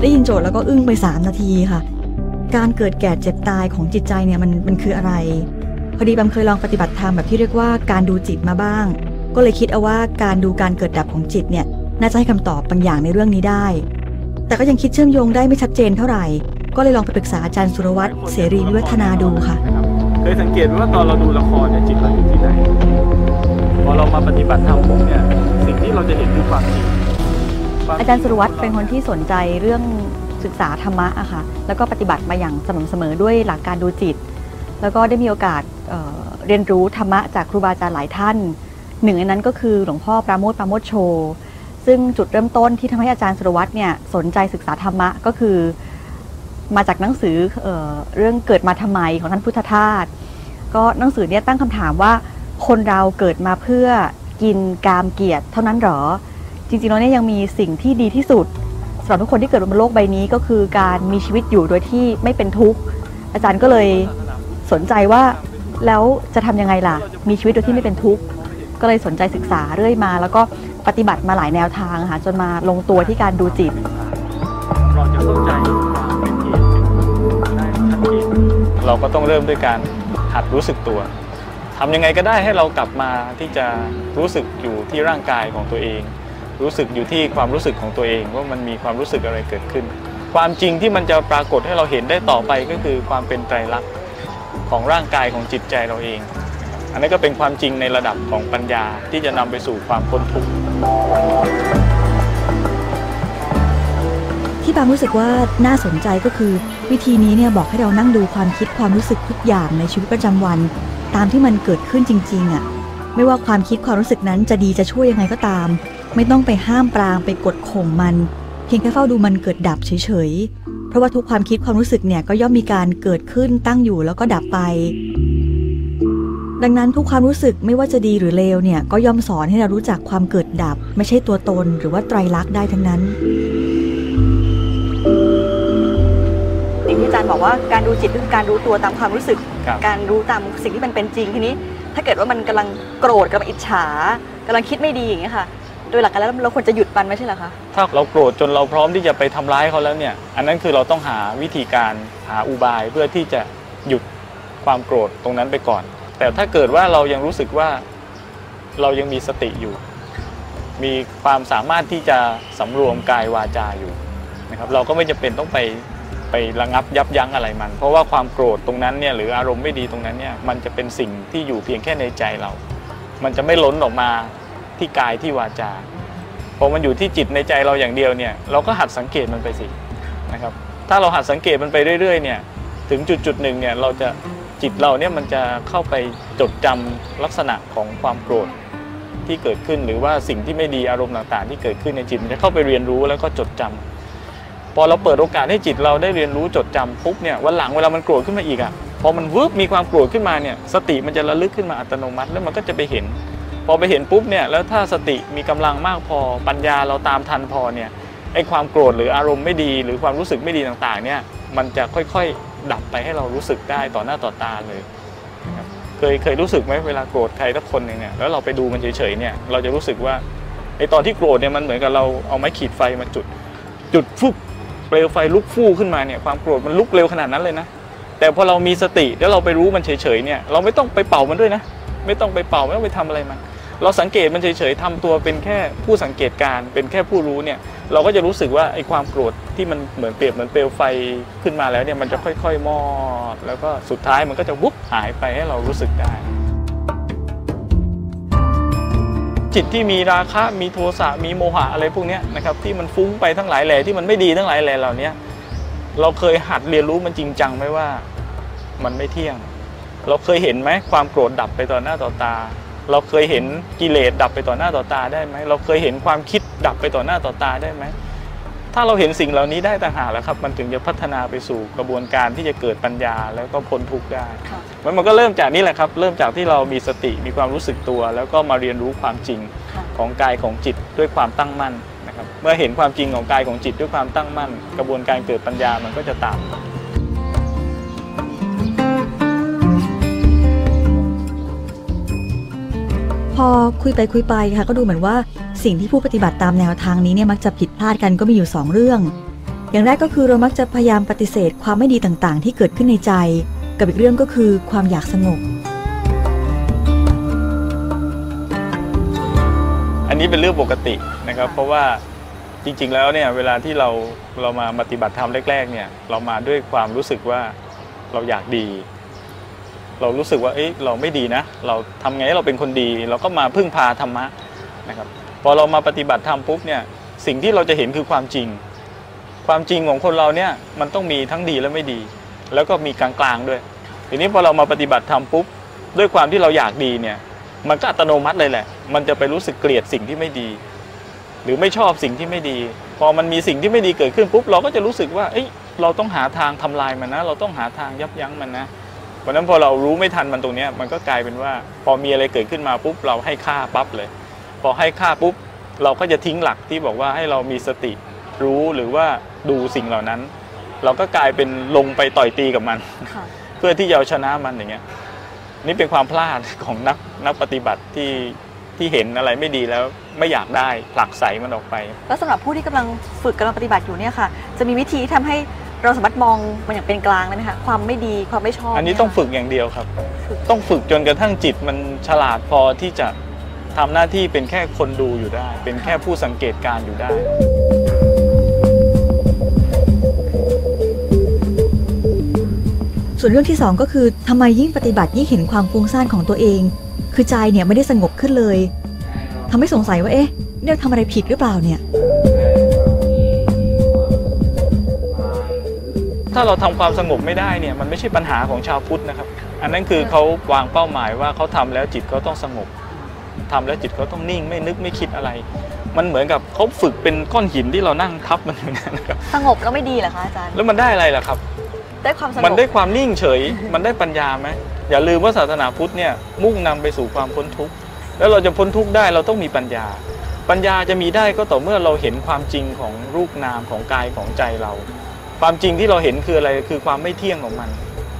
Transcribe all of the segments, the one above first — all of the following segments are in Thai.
ได้ยินโจทย์แล้วก็อึ้งไป 3 นาทีค่ะ การเกิดแก่เจ็บตายของจิตใจเนี่ยมันมันคืออะไร พอดีแบมเคยลองปฏิบัติธรรมแบบที่เรียกว่าการดูจิตมาบ้าง ก็เลยคิดเอาว่าการดูการเกิดดับของจิตเนี่ยน่าจะให้คำตอบบางอย่างในเรื่องนี้ได้ แต่ก็ยังคิดเชื่อมโยงได้ไม่ชัดเจนเท่าไหร่ ก็เลยลองไปปรึกษาอาจารย์สุรวัตรเสรีวิวัฒนาดูค่ะเคยสังเกตว่าตอนเราดูละครเนี่ยจิตเราอยู่ที่ไหนพอเรามาปฏิบัติธรรมปุ๊บเนี่ยสิ่งที่เราจะเห็นคือความจริง อาจารย์สุรวัตรเป็นคนที่สนใจเรื่องศึกษาธรรมะอะค่ะแล้วก็ปฏิบัติมาอย่างสม่ำเสมอด้วยหลักการดูจิต แล้วก็ได้มีโอกาสเเรียนรู้ธรรมะจากครูบาอาจารย์หลายท่าน หนึ่งในนั้นก็คือหลวงพ่อปราโมทปราโมทโช ซึ่งจุดเริ่มต้นที่ทำให้อาจารย์สุรวัตรเนี่ยสนใจศึกษาธรรมะก็คือ มาจากหนังสือเออเรื่องเกิดมาทำไมของท่านพุทธทาสก็หนังสือเนี่ยตั้งคำถามว่าคนเราเกิดมาเพื่อกินกามเกียรติเท่านั้นหรอ จริงๆแล้วเนี่ยยังมีสิ่งที่ดีที่สุดสำหรับทุกคนที่เกิดบนโลกใบนี้ก็คือการมีชีวิตอยู่โดยที่ไม่เป็นทุกข์อาจารย์ก็เลยสนใจว่าแล้วจะทำยังไงล่ะ มีชีวิตโดยที่ไม่เป็นทุกข์ก็เลยสนใจศึกษาเรื่อยมา แล้วก็ปฏิบัติมาหลายแนวทางค่ะจนมาลงตัวที่การดูจิตเราจะเข้าใจเป็นเหตุได้ชัดเจนเราก็ต้องเริ่มด้วยการหัดรู้สึกตัวทำยังไงก็ได้ให้เรากลับมาที่จะรู้สึกอยู่ที่ร่างกายของตัวเอง รู้สึกอยู่ที่ความรู้สึกของตัวเองว่ามันมีความรู้สึกอะไรเกิดขึ้น ความจริงที่มันจะปรากฏให้เราเห็นได้ต่อไปก็คือความเป็นไตรลักษณ์ของร่างกายของจิตใจเราเอง อันนี้ก็เป็นความจริงในระดับของปัญญาที่จะนำไปสู่ความพ้นทุกข์ที่บางรู้สึกว่าน่าสนใจก็คือ วิธีนี้เนี่ยบอกให้เรานั่งดูความคิดความรู้สึกทุกอย่างในชีวิตประจำวัน ตามที่มันเกิดขึ้นจริงๆอะ่ะไม่ว่าความคิดความรู้สึกนั้นจะดีจะช่วยยังไงก็ตาม ไม่ต้องไปห้ามปรามไปกดข่มมัน เพียงแค่เฝ้าดูมันเกิดดับเฉยๆ เพราะว่าทุกความคิดความรู้สึกเนี่ยก็ย่อมมีการเกิดขึ้นตั้งอยู่แล้วก็ดับไป ดังนั้นทุกความรู้สึกไม่ว่าจะดีหรือเลวเนี่ยก็ย่อมสอนให้เรารู้จักความเกิดดับ ไม่ใช่ตัวตนหรือว่าไตรลักษณ์ได้ทั้งนั้นสิ่งที่อาจารย์บอกว่าการดูจิตคือการรู้ตัวตามความรู้สึกครับการรู้ตามสิ่งที่มันเป็นจริงทีนี้ ถ้าเกิดว่ามันกำลังโกรธกำลังอิจฉากำลังคิดไม่ดีอย่างเงี้ยค่ะ โดยหลักการแล้วเราควรจะหยุดมันไม่ใช่เหรอคะ ถ้าเราโกรธจนเราพร้อมที่จะไปทำร้ายเขาแล้วเนี่ย อันนั้นคือเราต้องหาวิธีการหาอุบายเพื่อที่จะหยุดความโกรธตรงนั้นไปก่อน แต่ถ้าเกิดว่าเรายังรู้สึกว่าเรายังมีสติอยู่ มีความสามารถที่จะสำรวมกายวาจาอยู่นะครับเราก็ไม่จำเป็นต้องไปไประงับยับยั้งอะไรมัน เพราะว่าความโกรธตรงนั้นเนี่ยหรืออารมณ์ไม่ดีตรงนั้นเนี่ยมันจะเป็นสิ่งที่อยู่เพียงแค่ในใจเรา มันจะไม่ล้นออกมา ที่กายที่วาจาพอมันอยู่ที่จิตในใจเราอย่างเดียวเนี่ยเราก็หัดสังเกตมันไปสินะครับ ถ้าเราหัดสังเกตมันไปเรื่อยๆเนี่ยถึงจุดจุดหนึ่งเนี่ยเราจะจิตเราเนี่ยมันจะเข้าไปจดจำลักษณะของความโกรธที่เกิดขึ้นหรือว่าสิ่งที่ไม่ดีอารมณ์ต่างๆ ที่เกิดขึ้นในจิตมันจะเข้าไปเรียนรู้แล้วก็จดจำพอเราเปิดโอกาสให้จิตเราได้เรียนรู้จดจำปุ๊บเนี่ยวันหลังเวลามันโกรธขึ้นมาอีกอะพอมันวืบมีความโกรธขึ้นมาเนี่ยสติมันจะระลึกขึ้นมาอัตโนมัติ แล้วมันก็จะไปเห็น พอไปเห็นปุ๊บเนี่ยแล้วถ้าสติมีกำลังมากพอปัญญาเราตามทันพอเนี่ยไอความโกรธหรืออารมณ์ไม่ดี หรือความรู้สึกไม่ดีต่างๆเนี่ยมันจะค่อยๆดับไปให้เรารู้สึกได้ต่อหน้าต่อตาเลยนะครับเคยเคยรู้สึกไหมเวลาโกรธใครสักคนหนึ่งเนี่ยแล้วเราไปดูมันเฉยๆเนี่ยเราจะรู้สึกว่าไอตอนที่โกรธเนี่ยมันเหมือนกับเราเอาไม้ขีดไฟมาจุด จุดฟุบเปลวไฟลุกฟู่ขึ้นมาเนี่ยความโกรธมันลุกเร็วขนาดนั้นเลยนะแต่พอเรามีสติแล้วเราไปรู้มันเฉยๆเนี่ยเราไม่ต้องไปเป่ามันด้วยนะ ไม่ต้องไปเป่าไม่ต้องไปทำอะไรมัน เราสังเกตมันเฉยๆทำตัวเป็นแค่ผู้สังเกตการเป็นแค่ผู้รู้เนี่ยเราก็จะรู้สึกว่าไอ้ความโกรธที่มันเหมือนเปรียบเหมือนเปลวไฟขึ้นมาแล้วเนี่ยมันจะค่อยๆมอด แล้วก็สุดท้ายมันก็จะวุบหายไปให้เรารู้สึกได้ จิตที่มีราคะมีโทสะมีโมหะอะไรพวกนี้นะครับที่มันฟุ้งไปทั้งหลายแหล่ที่มันไม่ดีทั้งหลายแหล่เหล่านี้เราเคยหัดเรียนรู้มันจริงจังไหมว่ามันไม่เที่ยง เราเคยเห็นไหมความโกรธดับไปต่อหน้าต่อตา เราเคยเห็นกิเลสดับไปต่อหน้าต่อตาได้ไหมเราเคยเห็นความคิดดับไปต่อหน้าต่อตาได้ไหมถ้าเราเห็นสิ่งเหล่านี้ได้ต่างหากแล้วครับ มันถึงจะพัฒนาไปสู่กระบวนการที่จะเกิดปัญญาแล้วก็พ้นทุกข์ได้ค่ะมันมันก็เริ่มจากนี่แหละครับ เริ่มจากที่เรามีสติมีความรู้สึกตัว แล้วก็มาเรียนรู้ความจริงค่ะของกายของจิตด้วยความตั้งมั่นนะครับ เมื่อเห็นความจริงของกายของจิตด้วยความตั้งมั่น กระบวนการเกิดปัญญามันก็จะตาม พอคุยไปคุยไปค่ะก็ดูเหมือนว่าสิ่งที่ผู้ปฏิบัติตามแนวทางนี้เนี่ยมักจะผิดพลาดกันก็มีอยู่ 2 เรื่อง อย่างแรกก็คือเรามักจะพยายามปฏิเสธความไม่ดีต่างๆ ที่เกิดขึ้นในใจ กับอีกเรื่องก็คือความอยากสงบ อันนี้เป็นเรื่องปกตินะครับ เพราะว่าจริงๆแล้วเนี่ยเวลาที่เราเรามาปฏิบัติธรรมแรกๆเนี่ยเรามาด้วยความรู้สึกว่าเราอยากดี เรารู้สึกว่าเอ้ยเราไม่ดีนะ เราทำไงให้เราเป็นคนดี เราก็มาพึ่งพาธรรมะนะครับพอเรามาปฏิบัติธรรมปุ๊บเนี่ยสิ่งที่เราจะเห็นคือความจริง ความจริงของคนเราเนี่ยมันต้องมีทั้งดีและไม่ดี แล้วก็มีกลางๆด้วย ทีนี้พอเรามาปฏิบัติธรรมปุ๊บด้วยความที่เราอยากดีเนี่ยมันก็อัตโนมัติเลยแหละ มันจะไปรู้สึกเกลียดสิ่งที่ไม่ดี หรือไม่ชอบสิ่งที่ไม่ดี พอมันมีสิ่งที่ไม่ดีเกิดขึ้นปุ๊บเราก็จะรู้สึกว่าเอ้ยเราต้องหาทางทำลายมันนะ เราต้องหาทางยับยั้งมันนะ ราะฉะนั้นพอเรารู้ไม่ทันมันตรงเนี้ยมันก็กลายเป็นว่า พอมีอะไรเกิดขึ้นมาปุ๊บเราให้ค่าปั๊บเลย พอให้ค่าปุ๊บเราก็จะทิ้งหลักที่บอกว่าให้เรามีสติรู้หรือว่าดูสิ่งเหล่านั้น เราก็กลายเป็นลงไปต่อยตีกับมันค่ะเพื่อที่จะเอาชนะมันอย่างเงี้ยนี่เป็นความพลาดของนักนักปฏิบัติที่ที่เห็นอะไรไม่ดีแล้วไม่อยากได้ผลักใสมันออกไป แล้วสำหรับผู้ที่กำลังฝึกกำลังปฏิบัติอยู่เนี่ยค่ะ จะมีวิธีที่ทำให้ เราสามารถมองมันอย่างเป็นกลางได้ไหมคะความไม่ดีความไม่ชอบอันนี้เยต้องค่ะฝึกอย่างเดียวครับฝึกต้องฝึกจนกระทั่งจิตมันฉลาดพอที่จะทำหน้าที่เป็นแค่คนดูอยู่ได้ เป็นแค่ผู้สังเกตการณ์อยู่ได้ส่วนเรื่องที่สองก็คือทำไมยิ่งปฏิบัติยิ่งเห็นความฟุ้งซ่านของตัวเอง คือใจเนี่ยไม่ได้สงบขึ้นเลยทำให้สงสัยว่าเอ๊ะเนี่ยทำอะไรผิดหรือเปล่าเนี่ย ถ้าเราทำความสงบไม่ได้เนี่ยมันไม่ใช่ปัญหาของชาวพุทธนะครับ อันนั้นคือเขาวางเป้าหมายว่าเขาทำแล้วจิตเขาต้องสงบทำแล้วจิตเขาต้องนิ่งไม่นึกไม่คิดอะไร มันเหมือนกับเขาฝึกเป็นก้อนหินที่เรานั่งทับมันอยู่เนยนะครับสงบแล้วไม่ดีเหรอคะอาจารย์แล้วมันได้อะไรล่ะครับ ได้ความสงบมันได้ความนิ่งเฉย มันได้ปัญญาไหมอย่าลืมว่าศาสนาพุทธเนี่ยมุ่งนำไปสู่ความพ้นทุกข์แล้วเราจะพ้นทุกข์ได้เราต้องมีปัญญา ปัญญาจะมีได้ก็ต่อเมื่อเราเห็นความจริงของรูปนามของกายของใจเรา ความจริงที่เราเห็นคืออะไรคือความไม่เที่ยงของมัน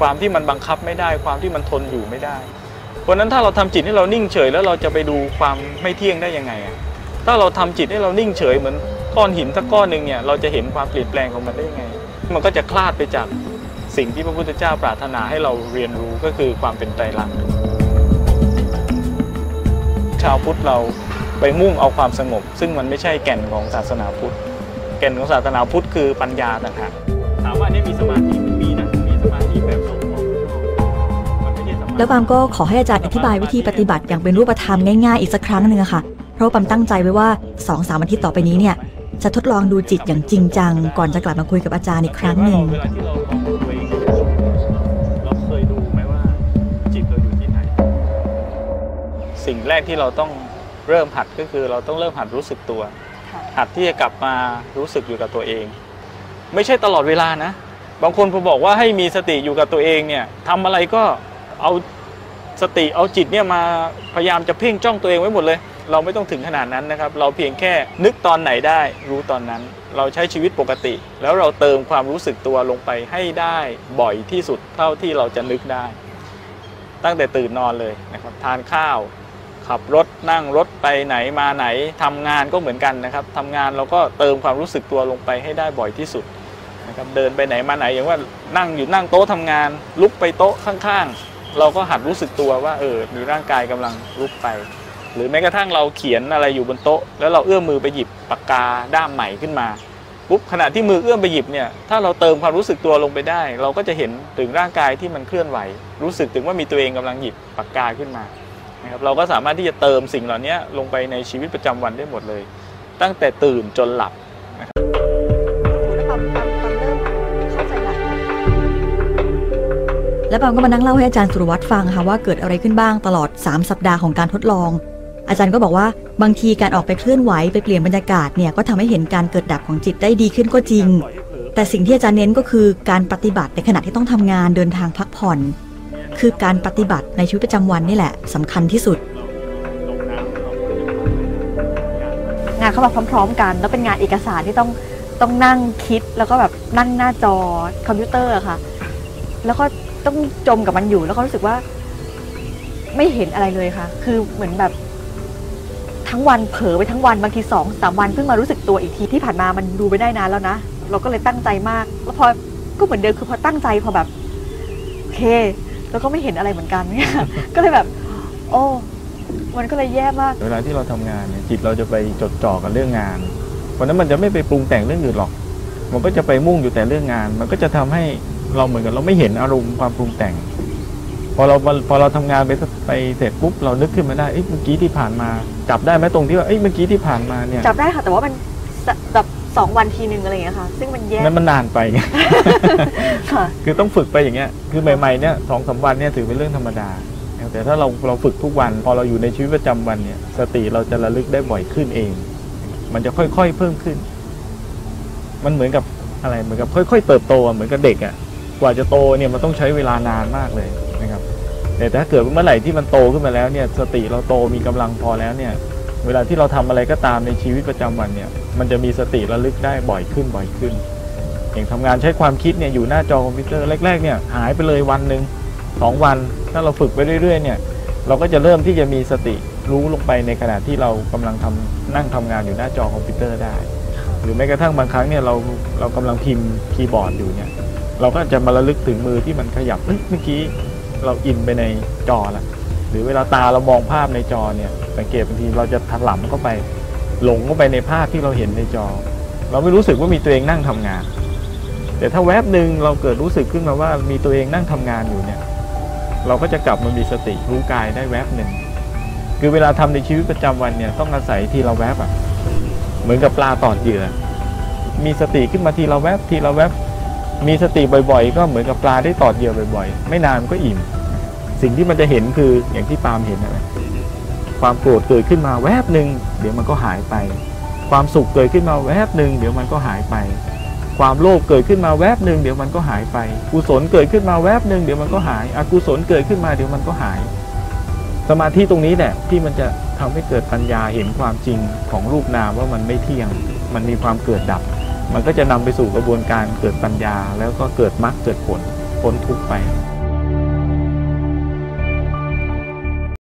ความที่มันบังคับไม่ได้ ความที่มันทนอยู่ไม่ได้ เพราะนั้นถ้าเราทำจิตให้เรานิ่งเฉย แล้วเราจะไปดูความไม่เที่ยงได้ยังไงอะถ้าเราทำจิตให้เรานิ่งเฉยเหมือนก้อนหินสักก้อนหนึ่งเนี่ยเราจะเห็นความเปลี่ยนแปลงของมันได้ยังไง มันก็จะคลาดไปจากสิ่งที่พระพุทธเจ้าปรารถนาให้เราเรียนรู้ก็คือความเป็นไตรลักษณ์ชาวพุทธเราไปมุ่งเอาความสงบ ซึ่งมันไม่ใช่แก่นของศาสนาพุทธ แก่นของศาสนาพุทธคือปัญญาต่างหากถามว่านี่มีสมาธิมีนะมีสมาธิแบบสมบูรณ์มันไม่ใช่สมาธิแล้วปามก็ขอให้อาจารย์อธิบายวิธีปฏิบัติอย่างเป็นรูปธรรมง่ายๆอีกสักครั้งหนึ่งอะค่ะ เพราะว่าปามตั้งใจไว้ว่า2อสามอาทิตย์ต่อไปนี้เนี่ยจะทดลองดูจิตอย่างจริงจัง ก่อนจะกลับมาคุยกับอาจารย์อีกครั้งหนึ่งเวลาที่เราลองดูตัวเองเราเคยดูไหมว่าจิตเราอยู่ที่ไหนสิ่งแรกที่เราต้องเริ่มหัดก็คือเราต้องเริ่มหัดรู้สึกตัว หัดที่จะกลับมารู้สึกอยู่กับตัวเอง ไม่ใช่ตลอดเวลานะ บางคนพอบอกว่าให้มีสติอยู่กับตัวเองเนี่ยทำอะไรก็เอาสติเอาจิตเนี่ยมาพยายามจะเพ่งจ้องตัวเองไว้หมดเลย เราไม่ต้องถึงขนาดนั้นนะครับ เราเพียงแค่นึกตอนไหนได้ รู้ตอนนั้น เราใช้ชีวิตปกติ แล้วเราเติมความรู้สึกตัวลงไปให้ได้บ่อยที่สุดเท่าที่เราจะนึกได้ ตั้งแต่ตื่นนอนเลยนะครับ ทานข้าว ขับรถนั่งรถไปไหนมาไหนทำงานก็เหมือนกันนะครับทำงานเราก็เติมความรู้สึกตัวลงไปให้ได้บ่อยที่สุดนะครับเดินไปไหนมาไหนอย่างว่านั่งอยู่นั่งโต๊ะทำงาน ลุกไปโต๊ะข้างๆ เราก็หัดรู้สึกตัวว่าเออมีร่างกายกำลังลุกไป หรือแม้กระทั่งเราเขียนอะไรอยู่บนโต๊ะ แล้วเราเอื้อมมือไปหยิบปากกาด้ามใหม่ขึ้นมาปุ๊บขณะที่มือเอื้อมไปหยิบเนี่ยถ้าเราเติมความรู้สึกตัวลงไปได้ เราก็จะเห็นถึงร่างกายที่มันเคลื่อนไหว รู้สึกถึงว่ามีตัวเองกำลังหยิบปากกาขึ้นมา นะครับเราก็สามารถที่จะเติมสิ่งเหล่านี้ลงไปในชีวิตประจำวันได้หมดเลย ตั้งแต่ตื่นจนหลับแล้วปามก็มานั่งเล่าให้อาจารย์สุรวัตรฟังค่ะว่าเกิดอะไรขึ้นบ้างตลอด 3 สัปดาห์ของการทดลอง อาจารย์ก็บอกว่าบางทีการออกไปเคลื่อนไหวไปเปลี่ยนบรรยากาศเนี่ยก็ทำให้เห็นการเกิดดับของจิตได้ดีขึ้นก็จริง แต่สิ่งที่อาจารย์เน้นก็คือการปฏิบัติในขณะที่ต้องทำงานเดินทางพักผ่อน คือการปฏิบัติในชีวิตประจำวันนี่แหละสำคัญที่สุด งานเข้ามาพร้อม ๆ กัน แล้วเป็นงานเอกสารที่ต้องต้องนั่งคิดแล้วก็แบบนั่งหน้าจอคอมพิวเตอร์อะค่ะ แล้วก็ต้องจมกับมันอยู่แล้วก็รู้สึกว่า ไม่เห็นอะไรเลยค่ะ คือเหมือนแบบททั้งวันเผลอไปทั้งวันบางทีสองสามวันเพิ่งมารู้สึกตัวอีกทีที่ผ่านมามันดูไปได้นานแล้วนะเราก็เลยตั้งใจมาก แล้วพอก็เหมือนเดิมคือพอตั้งใจพอแบบโอเค แล้วก็ไม่เห็นอะไรเหมือนกันเนี่ยก็เลยแบบ โอ้มันก็เลยแย่มากเวลาที่เราทำงานเนี่ยจิตเราจะไปจดจ่อกับเรื่องงานเพราะฉะนั้นมันจะไม่ไปปรุงแต่งเรื่องอื่นหรอก มันก็จะไปมุ่งอยู่แต่เรื่องงาน มันก็จะทำให้เราเหมือนกับเราไม่เห็นอารมณ์ความปรุงแต่ง พอเราพอเราทำงานไปไปเสร็จปุ๊บเรานึกขึ้นมาได้เอ้ยเมื่อกี้ที่ผ่านมา จับได้ไหมตรงที่ว่าเอ้ยเมื่อกี้ที่ผ่านมาเนี่ยจับได้ค่ะแต่ว่ามันสะ แบบสองวันทีหนึ่งอะไรอย่างเงี้ยค่ะ ซึ่งมันแย่นั้นมันนานไปไงค่ะ คือต้องฝึกไปอย่างเงี้ย คือใหม่ๆเนี่ยสองสามวันเนี่ยถือเป็นเรื่องธรรมดา แต่ถ้าเราเราฝึกทุกวัน พอเราอยู่ในชีวิตประจำวันเนี่ย สติเราจะระลึกได้บ่อยขึ้นเอง มันจะค่อยๆเพิ่มขึ้น มันเหมือนกับอะไร เหมือนกับค่อยๆเติบโตอะเหมือนกับเด็กอะกว่าจะโตเนี่ยมันต้องใช้เวลานานมากเลยนะครับ แต่ถ้าเกิดว่าเมื่อไหร่ที่มันโตขึ้นมาแล้วเนี่ย สติเราโตมีกำลังพอแล้วเนี่ย เวลาที่เราทำอะไรก็ตามในชีวิตประจำวันเนี่ย มันจะมีสติระลึกได้บ่อยขึ้นบ่อยขึ้น อย่างทำงานใช้ความคิดเนี่ยอยู่หน้าจอคอมพิวเตอร์แรกๆเนี่ยหายไปเลยวันหนึ่งสองวัน ถ้าเราฝึกไปเรื่อยๆเนี่ยเราก็จะเริ่มที่จะมีสติรู้ลงไปในขณะที่เรากำลังทำนั่งทำงานอยู่หน้าจอคอมพิวเตอร์ได้ หรือแม้กระทั่งบางครั้งเนี่ยเราเรากำลังพิมพ์คีย์บอร์ดอยู่เนี่ยเราก็จะมาระลึกถึงมือที่มันขยับเอ้ยเมื่อกี้เราอินไปในจอละ หรือเวลาตาเรามองภาพในจอเนี่ย สังเกตบางทีเราจะถลำเข้าไป หลงเข้าไปในภาพที่เราเห็นในจอ เราไม่รู้สึกว่ามีตัวเองนั่งทำงาน แต่ถ้าแวบหนึ่งเราเกิดรู้สึกขึ้นมาว่ามีตัวเองนั่งทำงานอยู่เนี่ย เราก็จะกลับมามีสติรู้กายได้แวบหนึ่งคือเวลาทำในชีวิตประจำวันเนี่ยต้องอาศัยทีละแวบอะเหมือนกับปลาตอดเหยื่อมีสติขึ้นมาทีละแวบทีละแวบมีสติบ่อย ๆ ก็เหมือนกับปลาได้ตอดเหยื่อบ่อย ๆ ไม่นานก็อิ่ม สิ่งที่มันจะเห็นคืออย่างที่ปาล์มเห็นนะความโกรธเกิดขึ้นมาแวบหนึ่งเดี๋ยวมันก็หายไป ความสุขเกิดขึ้นมาแวบหนึ่งเดี๋ยวมันก็หายไป ความโลภเกิดขึ้นมาแวบหนึ่งเดี๋ยวมันก็หายไป กุศลเกิดขึ้นมาแวบหนึ่งเดี๋ยวมันก็หายอกุศลเกิดขึ้นมาเดี๋ยวมันก็หาย สมาธิตรงนี้แหละที่มันจะทำให้เกิดปัญญาเห็นความจริงของรูปนามว่ามันไม่เที่ยง มันมีความเกิดดับ มันก็จะนำไปสู่กระบวนการเกิดปัญญา แล้วก็เกิดมรรคเกิดผลพ้นทุกข์ไป